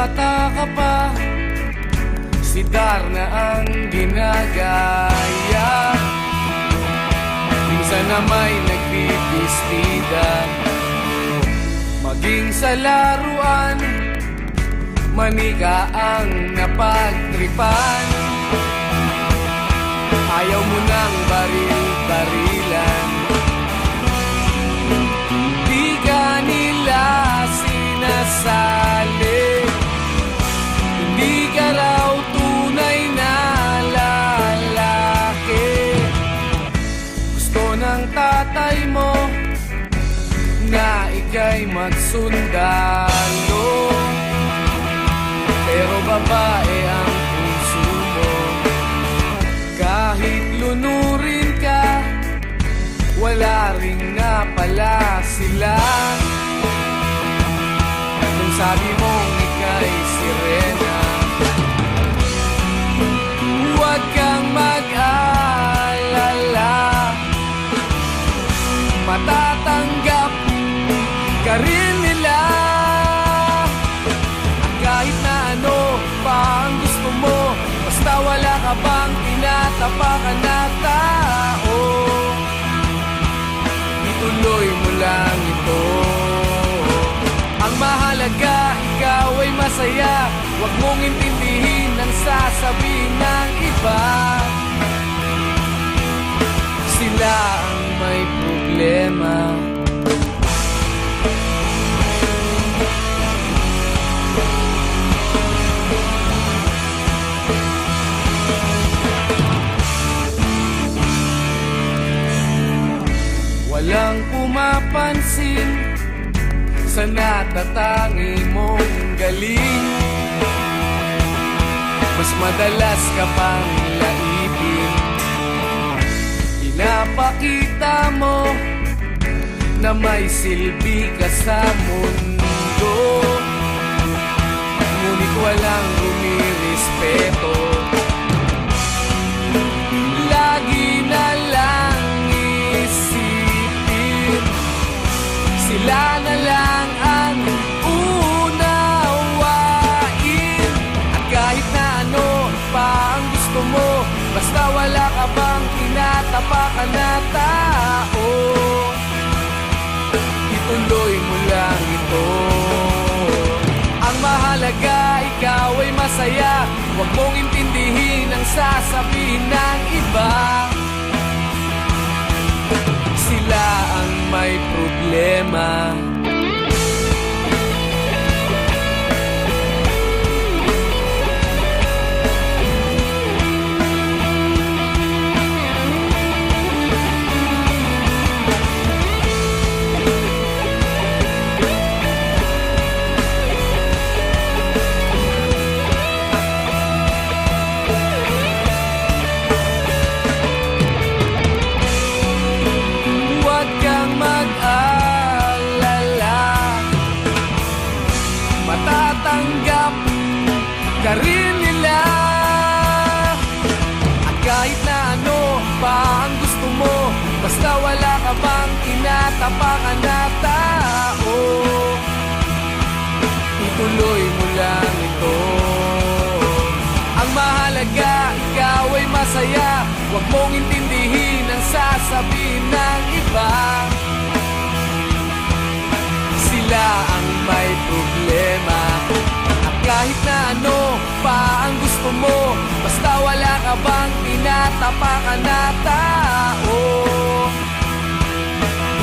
bata ka pa. Si Darna ang ginagaya. Minsan na may nagbibistida. Maging sa laruan Manika ang napagtripan. Ayaw mo nang baril-barilan. Di ka nila sinasali ika'y magsundalo Pero babae ang puso mo. Kahit lunurin ka Wala rin nga pala sila. Kung sabi mong ika'y ka rin nila. Kahit na ano pa ang gusto mo Basta wala ka bang tinatapakan na tao. Ituloy mo lang ito. Ang mahalaga, ikaw ay masaya. Huwag mong intindihin ang sasabihin ng iba. Sila ang may problema Walang pumapansin sa natatangi mong galing. Mas madalas ka pang laipin. Pinapakita mo na may silbi ka sa mundo. Ngunit walang rumirespeto Sila na lang ang unawain. At kahit na ano pa ang gusto mo Basta wala ka bang tinatapakan na tao. Ituloy mo lang ito. Ang mahalaga, ikaw ay masaya. Huwag mong intindihin ang sasabihin ng iba problema Matatanggap ka rin nila. At kahit na ano pa ang gusto mo Basta wala ka bang tinatapakan na tao Ituloy mo lang ito. Ang mahalaga, ikaw ay masaya. Huwag mong intindihin ang sasabihin ng iba. Sila ang may problema mo. Basta wala ka bang tinatapakan na tao.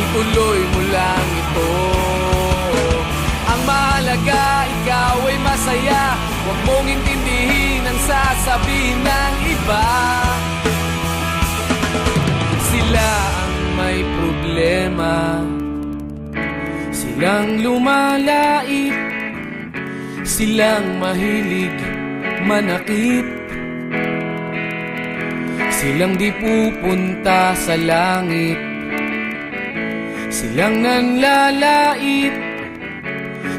Ituloy mo lang ito. Ang mahalaga, ikaw ay masaya. Huwag mong intindihin ang sasabihin ng iba. Sila ang may problema. Silang lumalait. Silang mahilig manakit. Silang di pupunta sa langit. Silang nanlalait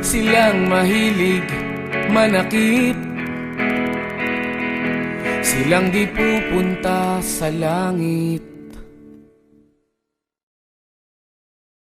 Silang mahilig manakit. Silang di pupunta sa langit